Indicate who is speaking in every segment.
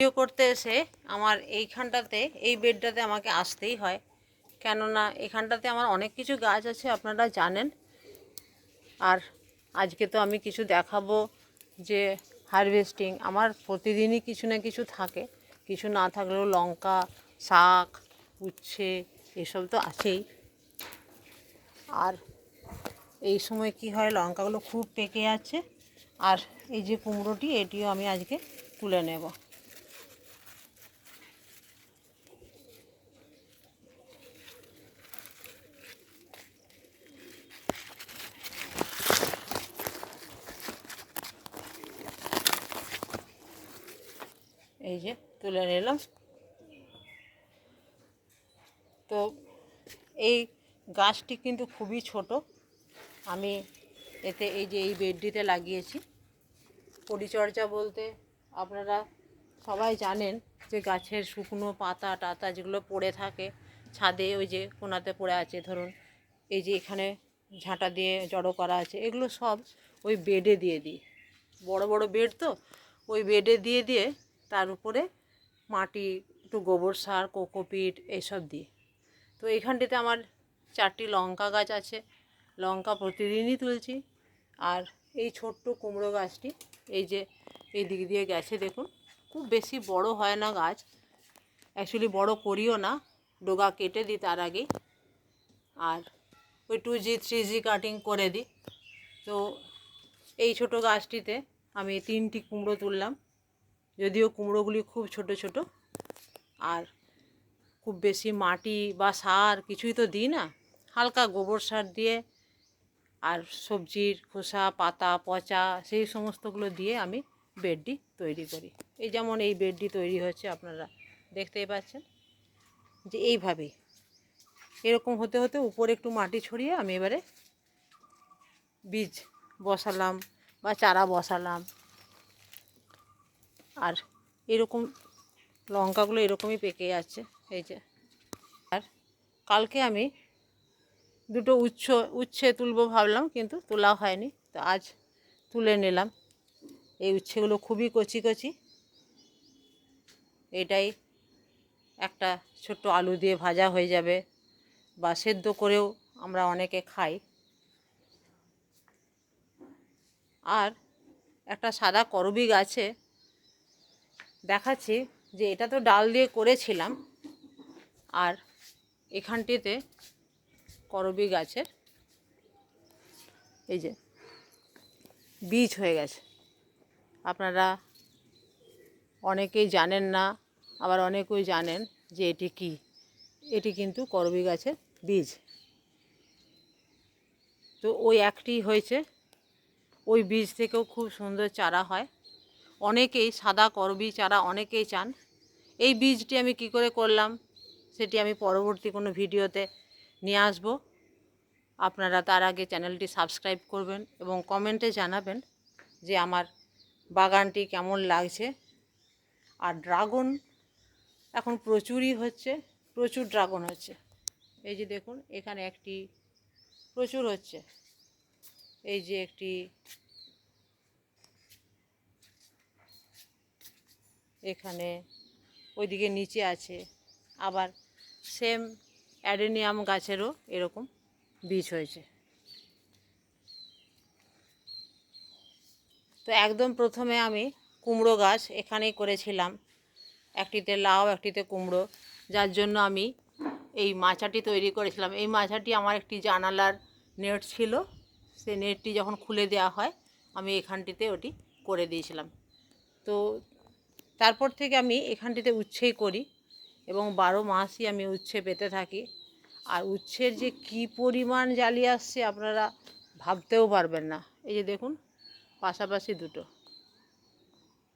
Speaker 1: Video করতে এসে আমার এইখানটাতে, এই বেডটাতে আমাকে আসতেই হয়। কেননা এখানটাতে আমার অনেক কিছু গাছ আছে, আপনারা জানেন। আর আজকে তো আমি কিছু দেখাবো যে হারভেস্টিং। আমার প্রতিদিনই কিছু না কিছু থাকে। কিছু না থাকলেও লঙ্কা, শাক, উচ্ছে, এসব তো আছেই। আর এই সময় কি হয়, লঙ্কাগুলো খুব পেকে যাচ্ছে আর এই যে কুমড়োটি, এটিও আমি আজকে তুলে নেব। এই যে তুলে নিলাম। তো এই গাছটি কিন্তু খুবই ছোট। আমি এতে এই যে এই বেডটিতে লাগিয়েছি। পরিচর্যা বলতে আপনারা সবাই জানেন যে গাছের শুকনো পাতা টাতা যেগুলো পড়ে থাকে, ছাদে ওই যে কোনাতে পড়ে আছে, ধরুন এই যে এখানে ঝাঁটা দিয়ে জড়ো করা আছে, এগুলো সব ওই বেডে দিয়ে দিই। বড় বড় বেড তো, ওই বেডে দিয়ে দিয়ে তার উপরে মাটি, একটু গোবর সার, কোকোপিট এইসব দিই তো এইখানটিতে আমার চারটি লঙ্কা গাছ আছে। লঙ্কা প্রতিদিনই তুলছি। আর এই ছোট্ট কুমড়ো গাছটি, এই যে এই দিক দিয়ে গেছে দেখুন, খুব বেশি বড় হয় না গাছ। অ্যাকচুয়ালি বড় করিও না, ডোগা কেটে দিই তার আগেই। আর ওই two G, three G cutting করে দিই। তো এই ছোট গাছটিতে আমি তিনটি কুমড়ো তুললাম। যদিও কুমড়োগুলি খুব ছোট ছোট, আর খুব বেশি মাটি বা সার কিছুই তো দিই না। হালকা গোবর সার দিয়ে আর সবজির খোসা, পাতা, পচা সেই সমস্তগুলো দিয়ে আমি বেডটি তৈরি করি। এই যেমন এই বেডটি তৈরি হচ্ছে আপনারা দেখতেই পাচ্ছেন যে এইভাবেই। এরকম হতে হতে উপরে একটু মাটি ছড়িয়ে আমি এবারে বীজ বসালাম বা চারা বসালাম। আর এরকম লঙ্কাগুলো এরকমই পেকে যাচ্ছে এই যে। আর কালকে আমি দুটো উচ্ছ, উচ্ছে তুলবো ভাবলাম, কিন্তু তোলা হয়নি। তো আজ তুলে নিলাম। এই উচ্ছেগুলো খুবই কচি কচি। এটাই একটা ছোট্ট আলু দিয়ে ভাজা হয়ে যাবে বা সেদ্ধ করেও আমরা অনেকে খাই। আর একটা সাদা করবি গাছে দেখাচ্ছি যে এটা তো ডাল দিয়ে করেছিলাম। আর এখানটিতে করবি গাছের এই যে বীজ হয়ে গেছে। আপনারা অনেকেই জানেন না, আবার অনেকেই জানেন যে এটি কি। এটি কিন্তু করবি গাছের বীজ। তো ওই একটি হয়েছে। ওই বীজ থেকেও খুব সুন্দর চারা হয়। অনেকেই সাদা করবি চারা অনেকেই চান। এই বীজটি আমি কি করে করলাম, সেটি আমি পরবর্তী কোনো ভিডিওতে নিয়ে আসব। আপনারা তার আগে চ্যানেলটি সাবস্ক্রাইব করবেন এবং কমেন্টে জানাবেন যে আমার বাগানটি কেমন লাগছে। আর ড্রাগন এখন প্রচুরই হচ্ছে, প্রচুর ড্রাগন হচ্ছে। এই যে দেখুন, এখানে একটি প্রচুর হচ্ছে। এই যে একটি এখানে, ওইদিকে নিচে আছে। আবার সেম অ্যাডেনিয়াম গাছেরও এরকম বীজ হয়েছে। তো একদম প্রথমে আমি কুমড়ো গাছ এখানেই করেছিলাম। একটিতে লাউ, একটিতে কুমড়ো। যার জন্য আমি এই মাচাটি তৈরি করেছিলাম। এই মাচাটি আমার একটি জানালার নেট ছিল। সেই নেটটি যখন খুলে দেওয়া হয়, আমি এখানটিতে ওটি করে দিয়েছিলাম। তো তারপর থেকে আমি এখানটিতে উচ্ছেই করি এবং বারো মাসই আমি উচ্ছে পেতে থাকি। আর উচ্ছের যে কি পরিমাণ জালি আসছে আপনারা ভাবতেও পারবেন না। এই যে দেখুন, পাশাপাশি দুটো।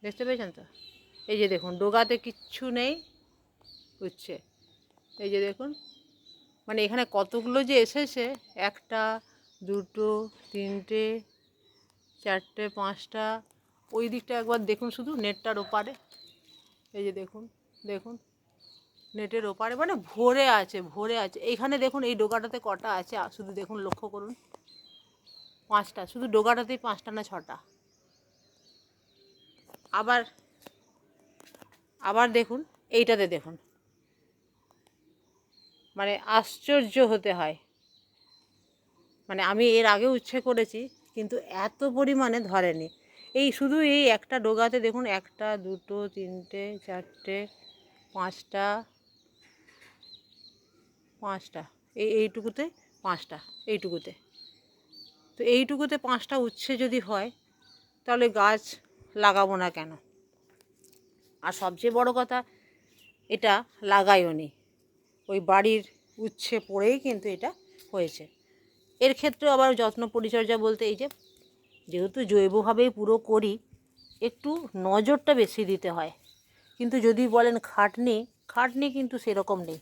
Speaker 1: দেখতে পেয়েছেন তো? এই যে দেখুন, ডোগাতে কিচ্ছু নেই উচ্ছে। এই যে দেখুন মানে এখানে কতগুলো যে এসেছে, একটা, দুটো, তিনটে, চারটে, পাঁচটা, ওই দিকটা একবার দেখুন শুধু নেটটার ওপারে। এই যে দেখুন দেখুন। নেটের ওপারে মানে ভরে আছে ভরে আছে। এইখানে দেখুন, এই ডোগাটাতে কটা আছে? শুধু দেখুন, লক্ষ্য করুন। পাঁচটা, শুধু ডোগাটাতেই পাঁচটা না ছটা? আবার আবার দেখুন, এইটাতে দেখুন। মানে আশ্চর্য হতে হয়। মানে আমি এর আগে উচ্ছে করেছি, কিন্তু এত পরিমাণে ধরেনি। এই শুধু এই একটা ডোগাতে দেখুন, একটা, দুটো, তিনটে, চারটে, পাঁচটা পাঁচটা। এই, এইটুকুতে পাঁচটা, এইটুকুতে। তো এইটুকুতে পাঁচটা উচ্ছে যদি হয়, তাহলে গাছ লাগাবো না কেন? আর সবচেয়ে বড় কথা, এটা লাগাইও নি। ওই বাড়ির উচ্ছে পড়েই কিন্তু এটা হয়েছে। এর ক্ষেত্রে আবার যত্ন পরিচর্যা বলতে এই যে যেহেতু জৈবভাবেই পুরো করি, একটু নজরটা বেশি দিতে হয়। কিন্তু যদি বলেন খাটনি খাটনি কিন্তু সেরকম নেই।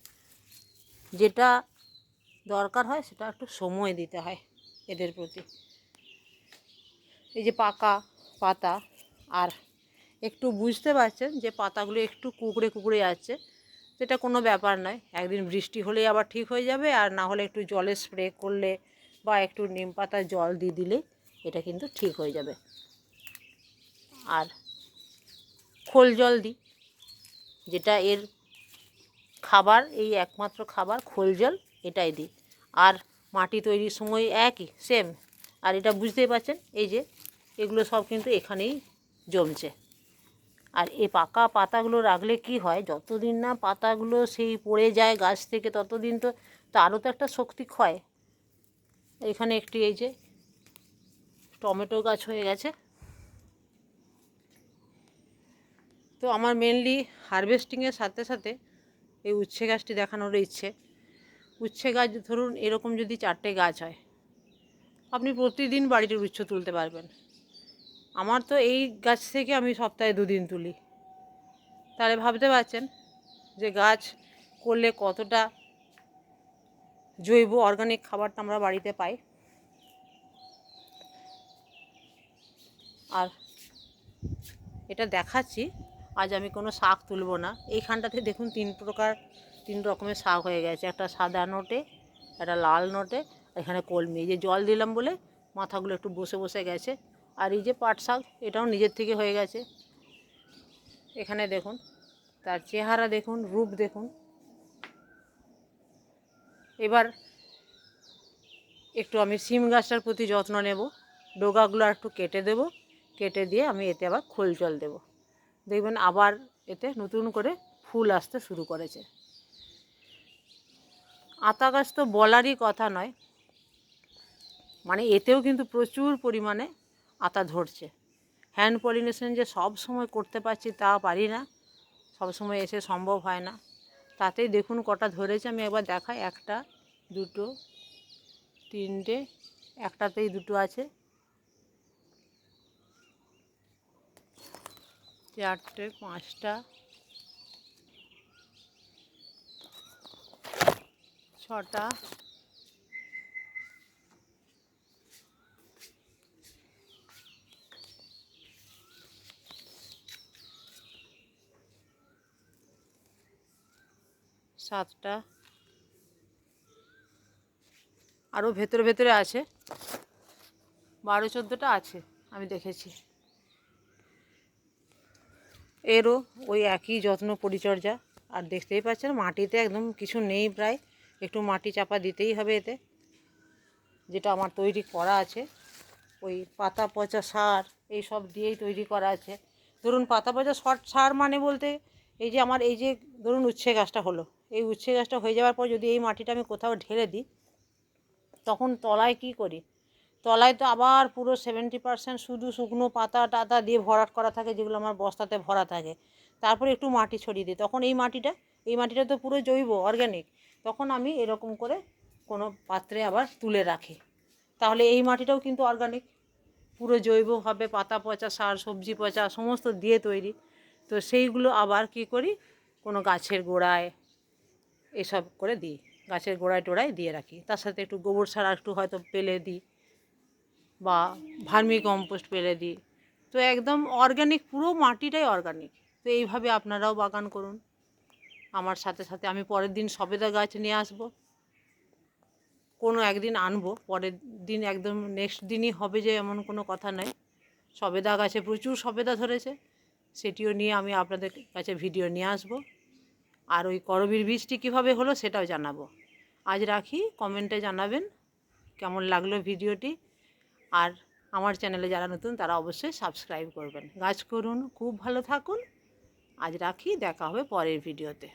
Speaker 1: যেটা দরকার হয় সেটা একটু সময় দিতে হয় এদের প্রতি। এই যে পাকা পাতা, আর একটু বুঝতে পারছেন যে পাতাগুলো একটু কুকড়ে কুকড়ে যাচ্ছে সেটা কোনো ব্যাপার নয়। একদিন বৃষ্টি হলেই আবার ঠিক হয়ে যাবে, আর না হলে একটু জলে স্প্রে করলে বা একটু নিম পাতার জল দিয়ে দিলে এটা কিন্তু ঠিক হয়ে যাবে। আর খোল জল দিই, যেটা এর খাবার, এই একমাত্র খাবার খোল জল, এটাই দিই। আর মাটি তৈরির সময় একই সেম আর এটা বুঝতেই পারছেন, এই যে এগুলো সব কিন্তু এখানেই জমছে। আর এই পাকা পাতাগুলো রাখলে কি হয়, যতদিন না পাতাগুলো সেই পড়ে যায় গাছ থেকে, ততদিন তো তারও তো একটা শক্তি ক্ষয়। এখানে একটি এই যে টমেটো গাছ হয়ে গেছে। তো আমার মেনলি হারভেস্টিংয়ের সাথে সাথে এই উচ্ছে গাছটি দেখানোর ইচ্ছে। উচ্ছে গাছ ধরুন, এরকম যদি চারটে গাছ হয়, আপনি প্রতিদিন বাড়িতে উচ্ছে তুলতে পারবেন। আমার তো এই গাছ থেকে আমি সপ্তাহে দুদিন তুলি। তাহলে ভাবতে পারছেন যে গাছ করলে কতটা জৈব অর্গানিক খাবারটা আমরা বাড়িতে পাই। আর এটা দেখাচ্ছি। আজ আমি কোনো শাক তুলবো না। এইখানটাতে দেখুন তিন প্রকার, তিন রকমের শাক হয়ে গেছে। একটা সাদা নোটে, একটা লাল নোটে এখানে কলমি। এই যে জল দিলাম বলে মাথাগুলো একটু বসে বসে গেছে। আর এই যে পাট শাক, এটাও নিজের থেকে হয়ে গেছে। এখানে দেখুন, তার চেহারা দেখুন, রূপ দেখুন। এবার একটু আমি সিম গাছটার প্রতি যত্ন নেব। ডোগাগুলো একটু কেটে দেব। কেটে দিয়ে আমি এতে আবার খোল জল দেব। দেখবেন আবার এতে নতুন করে ফুল আসতে শুরু করেছে। আতা গাছ তো বলারই কথা নয়। মানে এতেও কিন্তু প্রচুর পরিমাণে আতা ধরছে। হ্যান্ড পলিনেশন যে সব সময় করতে পারছি তা পারি না। সব সময় এসে সম্ভব হয় না। তাতেই দেখুন কটা ধরেছে, আমি একবার দেখাই। একটা, দুটো, তিনটে, একটাতেই দুটো আছে। চারটে পাঁচটা। ছটা। সাতটা। আরও ভেতরে ভেতরে আছে। বারো চোদ্দোটা আছে আমি দেখেছি। এরও ওই একই যত্ন পরিচর্যা। আর দেখতেই পাচ্ছেন, মাটিতে একদম কিছু নেই প্রায়। একটু মাটি চাপা দিতেই হবে এতে। যেটা আমার তৈরি করা আছে, ওই পাতা পচা সার, এই সব দিয়েই তৈরি করা আছে। ধরুন পাতা পচা শর্ট সার মানে বলতে এই যে আমার, এই যে ধরুন উচ্ছে গাছটা হলো, এই উচ্ছে গাছটা হয়ে যাওয়ার পর যদি এই মাটিটা আমি কোথাও ঢেলে দিই, তখন তলায় কি করি? তলায় তো আবার পুরো সেভেন্টি পার্সেন্ট শুধু শুকনো পাতা টাতা দিয়ে ভরাট করা থাকে, যেগুলো আমার বস্তাতে ভরা থাকে। তারপরে একটু মাটি ছড়িয়ে দিই। তখন এই মাটিটা এই মাটিটা তো পুরো জৈব অর্গ্যানিক তখন আমি এরকম করে কোনো পাত্রে আবার তুলে রাখি। তাহলে এই মাটিটাও কিন্তু অর্গানিক পুরো জৈবভাবে পাতা পচা, সার, সবজি পচা, সমস্ত দিয়ে তৈরি। তো সেইগুলো আবার কি করি? কোনো গাছের গোড়ায় এসব করে দিই। গাছের গোড়ায় টোড়ায় দিয়ে রাখি। তার সাথে একটু গোবর সার একটু হয়তো পেলে দিই। বা ভার্মি কম্পোস্ট পেলে দিই। তো একদম অর্গানিক পুরো মাটিটাই অর্গানিক তো এইভাবে আপনারাও বাগান করুন। আমার সাথে সাথে আমি পরের দিন সবেদা গাছ নিয়ে আসব। কোনো একদিন আনব, পরের দিন একদম নেক্সট দিনই হবে যে এমন কোনো কথা নয় সবেদা গাছে প্রচুর সবেদা ধরেছে, সেটিও নিয়ে আমি আপনাদের কাছে ভিডিও নিয়ে আসব। আর ওই করবীর বীজটি কীভাবে হলো সেটাও জানাব। আজ রাখি কমেন্টে জানাবেন। কেমন লাগল ভিডিওটি আর আমার চ্যানেলে যারা নতুন, তারা অবশ্যই সাবস্ক্রাইব করবেন। গাছ করুন, খুব ভালো থাকুন। আজ রাখি, দেখা হবে পরের ভিডিওতে।